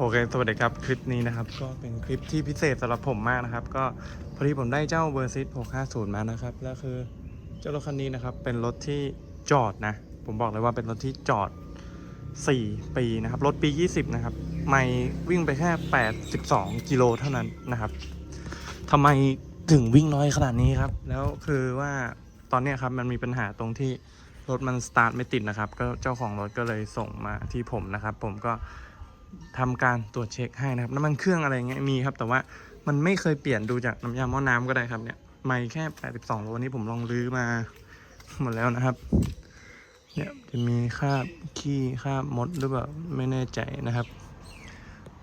โอเค สวัสดีครับ คลิปนี้นะครับ ก็เป็นคลิปที่พิเศษสำหรับผมมากนะครับ ก็พอดีผมได้เจ้าเวอร์ซิต650 มานะครับ แล้วคือเจ้ารถคันนี้นะครับ เป็นรถที่จอดนะ ผมบอกเลยว่าเป็นรถที่จอด 4 ปีนะครับ รถปี 20 นะครับ ไม่วิ่งไปแค่ 82 กิโลเท่านั้นนะครับทำไมถึงวิ่งน้อยขนาดนี้ครับ แล้วคือว่าตอนนี้ครับมันมีปัญหาตรงที่รถมันสตาร์ทไม่ติดนะครับ ก็เจ้าของรถก็เลยส่งมาที่ผมนะครับ ผมก็ ทำการตรวจเช็คให้นะครับน้ำมันเครื่องอะไรเงี้ยมีครับ แต่ว่ามันไม่เคยเปลี่ยนดูจากน้ำยาหม้อน้ำก็ได้ครับเนี่ยไม่แค่ 82 โลนี้ผมลองลื้อมาหมดแล้วนะครับ เนี่ยจะมีคราบขี้คราบมดหรือเปล่าไม่แน่ใจนะครับ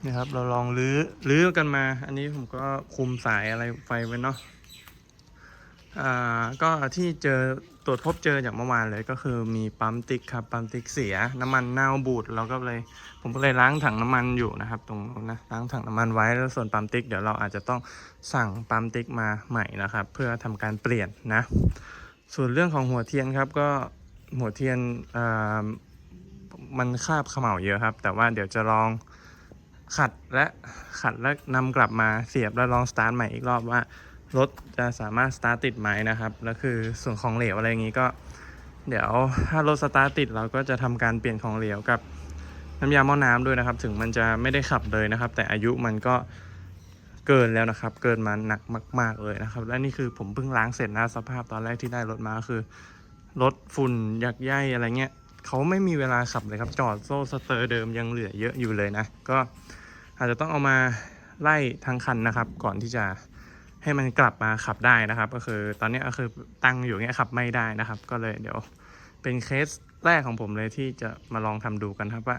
นะครับ เราลองลื้อลื้อกันมา อันนี้ผมก็คุมสายอะไรไฟไว้เนาะ อ่าก็ที่เจอตรวจพบเจอจากเมื่อวานเลยก็คือมีปั๊มติ๊กครับปั๊มติ๊กเสีย น้ำมันเน่าบูดเราก็เลย ผมก็เลยล้างถังน้ำมันอยู่นะครับ ตรงนู้นนะล้างถังน้ำมันไว้แล้วส่วนปั๊มติ๊กเดี๋ยวเราอาจจะต้องสั่งปั๊มติ๊กมาใหม่นะครับ เพื่อทำการเปลี่ยนนะ ส่วนเรื่องของหัวเทียนครับก็หัวเทียนอ่อมันคาบเขม่าเยอะครับ แต่ว่าเดี๋ยวจะลองขัดและขัดและนำกลับมาเสียบแล้วลองสตาร์ทใหม่อีกรอบว่า รถจะสามารถสตาร์ทติดไหมนะครับ แล้วคือส่วนของเหลวอะไรอย่างนี้ก็ เดี๋ยวถ้ารถสตาร์ทติดเราก็จะทำการเปลี่ยนของเหลวกับน้ำยาหม้อน้ำด้วยนะครับ ถึงมันจะไม่ได้ขับเลยนะครับ แต่อายุมันก็เกินแล้วนะครับ เกินมาหนักมาก ๆ เลยนะครับ และนี่คือผมเพิ่งล้างเสร็จนะสภาพตอนแรกที่ได้รถมาคือรถฝุ่นยักใยอะไรเงี้ยเขาไม่มีเวลาขับเลยครับ จอดโซ่สเตอร์เดิมยังเหลือเยอะอยู่เลยนะ ก็อาจจะต้องเอามาไล่ทั้งคันนะครับ ก่อนที่จะ ให้มันกลับมาขับได้นะครับ ก็คือตอนนี้ก็คือตั้งอยู่เงี้ยขับไม่ได้นะครับ ก็เลยเดี๋ยวเป็นเคสแรกของผมเลยที่จะมาลองทำดูกันครับว่า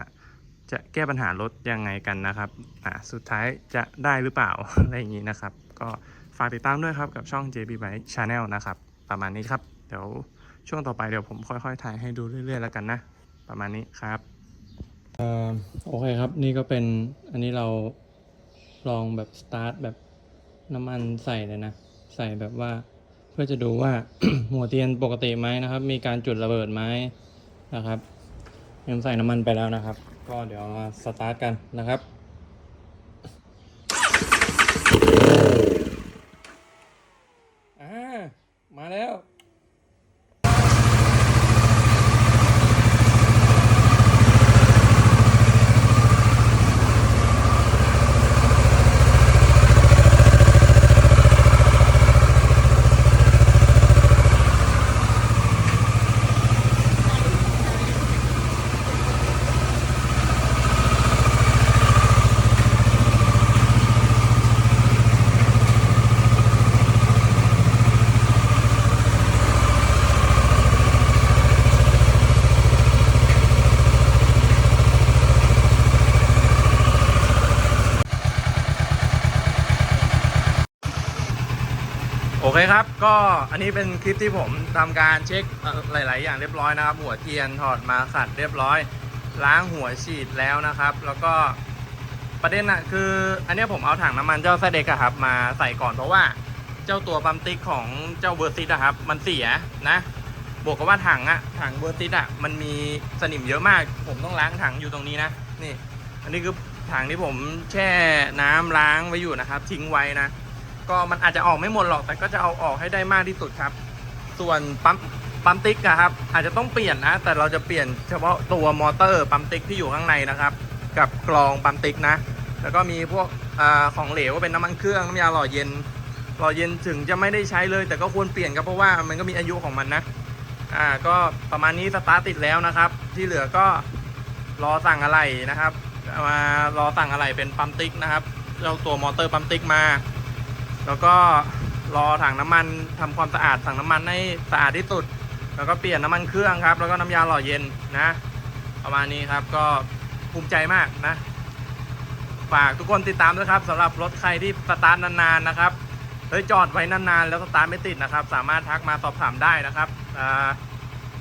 จะแก้ปัญหารถยังไงกันนะครับอ่าสุดท้ายจะได้หรือเปล่าอะไรอย่างนี้นะครับ ก็ฝากติดตามด้วยครับกับช่อง JB Bike Channel นะครับ ประมาณนี้ครับ เดี๋ยวช่วงต่อไปเดี๋ยวผมค่อยๆถ่ายให้ดูเรื่อยๆแล้วกันนะ ประมาณนี้ครับเอ่อโอเคครับนี่ก็เป็นอันนี้เราลองแบบสตาร์ทแบบ น้ำมันใส่เลยนะ ใส่แบบว่า เพื่อจะดูว่าหัวเทียนปกติไหมนะครับ มีการจุดระเบิดไหมนะครับยังใส่น้ำมันไปแล้วนะครับ ก็เดี๋ยวมาสตาร์ทกันนะครับ อ่า มาแล้ว โอ เคครับ ก็อันนี้เป็นคลิปที่ผมทำการเช็คหลาย ๆ อย่างเรียบร้อยนะครับ หัวเทียนถอดมาขัดเรียบร้อย ล้างหัวฉีดแล้วนะครับ แล้วก็ประเด็นอะคือ อันนี้ผมเอาถังน้ำมันเจ้าไซเด็กครับ มาใส่ก่อนเพราะว่าเจ้าตัวปั๊มติ๊กของเจ้าเวอร์ซิตอะครับ มันเสียนะ บวกกับว่าถังอะถังเวอร์ซิตอะมันมีสนิมเยอะมาก ผมต้องล้างถังอยู่ตรงนี้นะนี่ อันนี้คือถังที่ผมแช่น้ำล้างไว้อยู่นะครับ ทิ้งไว้นะ ก็มันอาจจะออกไม่หมดหรอก แต่ก็จะเอาออกให้ได้มากที่สุดครับ ส่วนปั๊มปั๊มติ๊กอะครับ อาจจะต้องเปลี่ยนนะ แต่เราจะเปลี่ยนเฉพาะตัวมอเตอร์ปั๊มติ๊กที่อยู่ข้างในนะครับ กับกรองปั๊มติ๊กนะ แล้วก็มีพวกอของเหลวก็เป็นน้ำมันเครื่องน้ำยาหล่อเย็น หล่อเย็นถึงจะไม่ได้ใช้เลย แต่ก็ควรเปลี่ยนครับเพราะว่ามันก็มีอายุของมันนะ อ่า ก็ประมาณนี้สตาร์ทติดแล้วนะครับ ที่เหลือก็รอสั่งอะไรนะครับมารอสั่งอะไรเป็นปั๊มติ๊กนะครับเจ้าตัวมอเตอร์ปั๊มติ๊กมา แล้วก็รอถังน้ำมันทำความสะอาดถังน้ำมันให้สะอาดที่สุด แล้วก็เปลี่ยนน้ำมันเครื่องครับ แล้วก็น้ำยาหล่อเย็นนะ ประมาณนี้ครับก็ภูมิใจมากนะ ฝากทุกคนติดตามด้วยครับสำหรับรถใครที่สตาร์ทนานๆนะครับเฮ้ยจอดไว้นานๆแล้วสตาร์ทไม่ติดนะครับ สามารถทักมาสอบถามได้นะครับ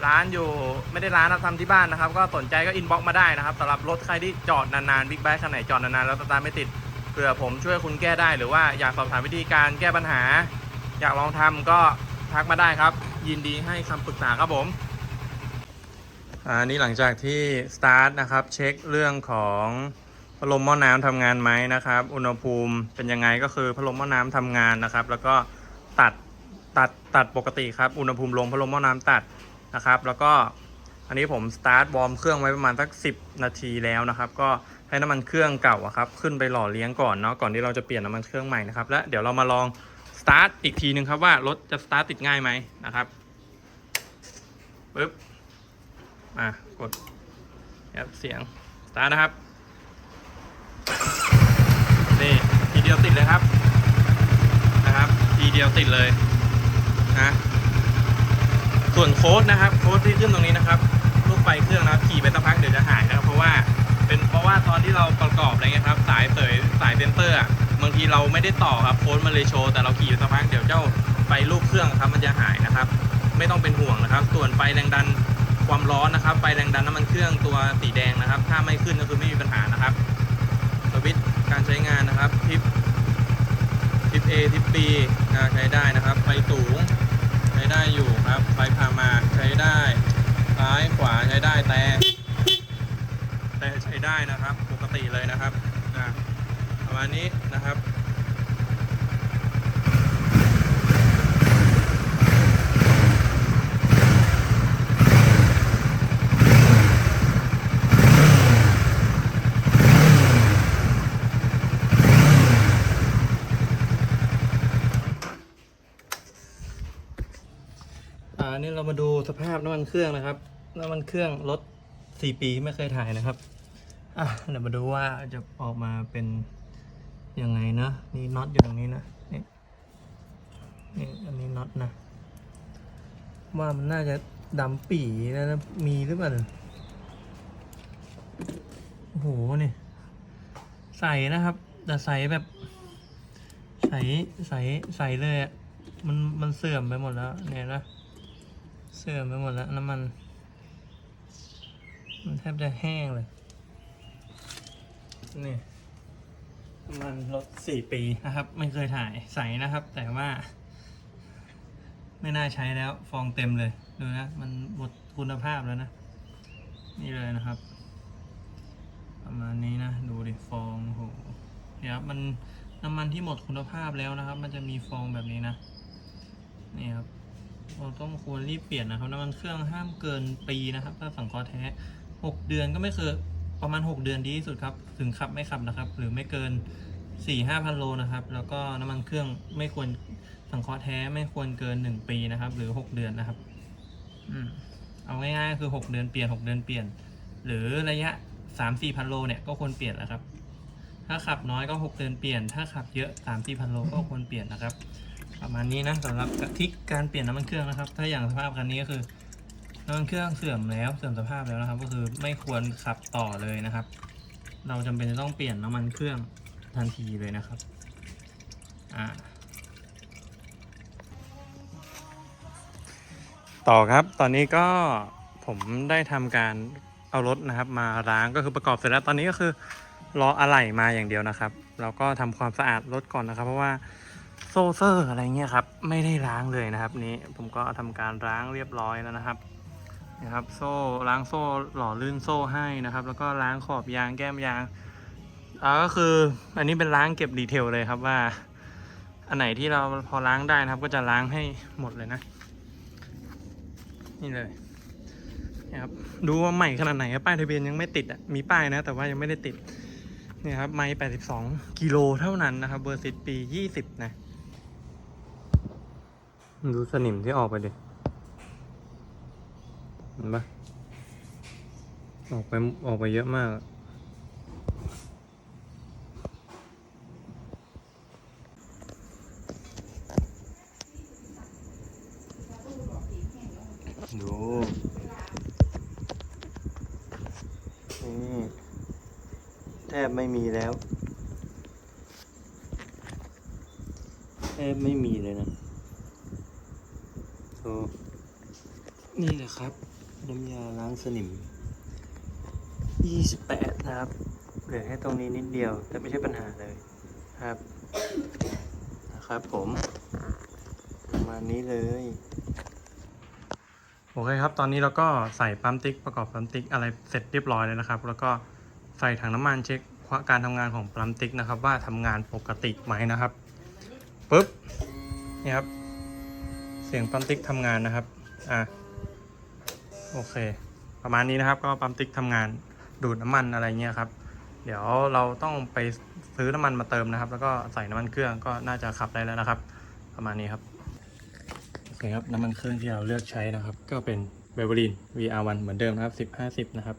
ร้านอยู่ไม่ได้ร้านนะทำที่บ้านนะครับ ก็สนใจก็อินบ็อกมาได้นะครับสำหรับรถใครที่จอดนานๆบิ๊กไบค์คันไหนจอดนานๆแล้วสตาร์ทไม่ติด ผื่อผมช่วยคุณแก้ได้หรือว่าอยากสอบถามวิธีการแก้ปัญหา อยากลองทำก็ทักมาได้ครับ ยินดีให้คำปรึกษาครับผมอันนี้หลังจากที่สตาร์ทนะครับเช็คเรื่องของพัดลมหม้อน้ำทำงานไหมนะครับ อุณหภูมิเป็นยังไงก็คือพัดลมหม้อน้ำทำงานนะครับ แล้วก็ตัดตัดตัดปกติครับ อุณหภูมิลงพัดลมหม้อน้ำตัดนะครับ แล้วก็อันนี้ผมสตาร์ทวอร์มเครื่องไว้ประมาณสัก10 นาทีแล้วนะครับ ก็ ให้น้ำมันเครื่องเก่าอะครับขึ้นไปหล่อเลี้ยงก่อนเนาะก่อนที่เราจะเปลี่ยนน้ำมันเครื่องใหม่นะครับและเดี๋ยวเรามาลองสตาร์ทอีกทีนึงครับว่ารถจะสตาร์ทติดง่ายไหมนะครับปึ๊บมากดครับเสียงสตาร์ทนะครับนี่ทีเดียวติดเลยครับนะครับทีเดียวติดเลยนะส่วนโค้ดนะครับโค้ดที่ขึ้นตรงนี้นะครับลูกไฟเครื่องนะครับขี่ไปสักพักเดี๋ยวจะหายนะครับเพราะว่า เป็นเพราะว่าตอนที่เราประกอบอะไรเงี้ยครับ สายเสยสายเซนเตอร์อะบางทีเราไม่ได้ต่อครับโค้ดมันเลยโชว์แต่เราขี่สักพักเดี๋ยวเจ้าไฟลูกเครื่องครับมันจะหายนะครับ ไม่ต้องเป็นห่วงนะครับ ส่วนไฟแรงดันความร้อนนะครับไฟแรงดันน้ำมันเครื่องตัวสีแดงนะครับ ถ้าไม่ขึ้นก็คือไม่มีปัญหานะครับสวิตช์การใช้งานนะครับทิปทิป A ทิป B ใช้ได้นะครับ ไฟสูงใช้ได้อยู่ครับ ไฟพามาใช้ได้ ซ้ายขวาใช้ได้แต่แต่ใช้ได้นะครับ ปก ติเลยนะครับอ่าประมาณนี้นะครับอ่านี่เรามาดูสภาพน้ำมันเครื่องนะครับ น้ำมันเครื่องรถสี่ปีไม่เคยถ่ายนะครับ อะเดี๋ยวมาดูว่าจะออกมาเป็นยังไงนะ นี่น็อตอยู่ตรงนี้นะ นี่นี่อันนี้น็อตนะ ว่ามันน่าจะดำปี่แล้วนะมีหรือเปล่าโอ้โหนี่ใส่นะครับ แต่ใส่แบบ ใส่ใส่ใส่เลยอะมันมันเสื่อมไปหมดแล้ว เนี่ยนะเสื่อมไปหมดแล้วน้ำมัน มันแทบจะแห้งเลย นี่มันรถสี่ปีนะครับ ไม่เคยถ่ายใสนะครับ แต่ว่าไม่น่าใช้แล้ว ฟองเต็มเลย ดูนะ มันหมดคุณภาพแล้วนะ นี่เลยนะครับ ประมาณนี้นะ ดูดิฟองโหเนี่ยครับมันน้ำมันที่หมดคุณภาพแล้วนะครับ มันจะมีฟองแบบนี้นะ นี่ครับเราต้องควรรีบเปลี่ยนนะครับน้ำมันเครื่องห้ามเกินปีนะครับ ถ้าสังเคราะห์แท้หกเดือนก็ไม่เคย ประมาณหกเดือนดีที่สุดครับ ถึงขับไม่ขับนะครับ หรือไม่เกินสี่ห้าพันโลนะครับ แล้วก็น้ำมันเครื่องไม่ควรสังเคราะห์แท้ไม่ควรเกินหนึ่งปีนะครับ หรือหกเดือนนะครับอืมเอาง่ายๆก็คือหกเดือนเปลี่ยนหกเดือนเปลี่ยน หรือระยะสามสี่พันโลเนี่ยก็ควรเปลี่ยนแหละครับ ถ้าขับน้อยก็หกเดือนเปลี่ยน ถ้าขับเยอะสามสี่พันโลก็ควรเปลี่ยนนะครับ ประมาณนี้นะสำหรับทิกการเปลี่ยนน้ำมันเครื่องนะครับ ถ้าอย่างสภาพคันนี้ก็คือ น้ำมันเครื่องเสื่อมแล้วเสื่อมสภาพแล้วนะครับ ก็คือไม่ควรขับต่อเลยนะครับ เราจำเป็นจะต้องเปลี่ยนน้ำมันเครื่องทันทีเลยนะครับอ่าต่อครับ ตอนนี้ก็ผมได้ทำการเอารถนะครับ มาล้างก็คือประกอบเสร็จแล้วตอนนี้ก็คือรออะไหล่มาอย่างเดียวนะครับแล้วก็ทำความสะอาดรถก่อนนะครับ เพราะว่าโซเซอร์อะไรเงี้ยครับ ไม่ได้ล้างเลยนะครับ นี้ผมก็ทำการล้างเรียบร้อยแล้วนะครับ นะครับโซ่ล้างโซ่หล่อลื่นโซ่ให้นะครับ แล้วก็ล้างขอบยางแก้มยางอ่าก็คืออันนี้เป็นล้างเก็บดีเทลเลยครับว่า อันไหนที่เราพอล้างได้นะครับ ก็จะล้างให้หมดเลยนะ นี่เลยนะครับดูว่าใหม่ขนาดไหนป้ายทะเบียนยังไม่ติดอะมีป้ายนะ แต่ว่ายังไม่ได้ติดนี่ครับไม่82 กิโลเท่านั้นนะครับ เบอร์สิปี 20 นะ ดูสนิมที่ออกไปดิ เห็นปะออกไปออกไปเยอะมากอะดูนี่แทบไม่มีแล้ว แทบไม่มีเลยนะโอ้นี่แหละครับ น้ำยาล้างสนิม 28 นะครับ เหลือแค่ตรงนี้นิดเดียว แต่ไม่ใช่ปัญหาเลยครับ นะครับผม ประมาณนี้เลย โอเคครับ ตอนนี้เราก็ใส่ปั๊มติ๊กประกอบปั๊มติ๊กอะไรเสร็จเรียบร้อยแล้วนะครับ แล้วก็ใส่ถังน้ำมันเช็คการทำงานของปลัมติกนะครับ ว่าทำงานปกติไหมนะครับปุ๊บนี่ครับ เสียงปั๊มติ๊กทำงานนะครับ อะ โอเค ประมาณนี้นะครับก็ปั๊มติ๊กทำงานดูดน้ำมันอะไรเงี้ยครับ เดี๋ยวเราต้องไปซื้อน้ำมันมาเติมนะครับ แล้วก็ใส่น้ำมันเครื่องก็น่าจะขับได้แล้วนะครับ ประมาณนี้ครับโอเคครับน้ำมันเครื่องที่เราเลือกใช้นะครับ ก็เป็นเบเวอรีน VR1 เหมือนเดิมนะครับ 10 50 นะครับ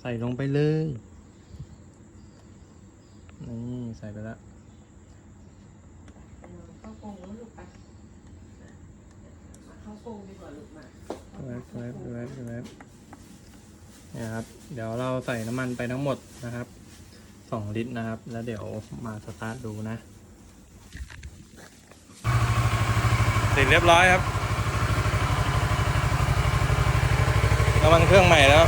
ใส่ลงไปเลยนี่ใส่ไปแล้วเข้ากรงแล้วลูกไปเข้ากรงดีกว่าลูกมา แวบแวบแวบเว็บเนี่ยครับ เดี๋ยวเราใส่น้ำมันไปทั้งหมดนะครับสองลิตรนะครับ แล้วเดี๋ยวมาสตาร์ทดูนะเสร็จเรียบร้อยครับน้ำมันเครื่องใหม่แล้ว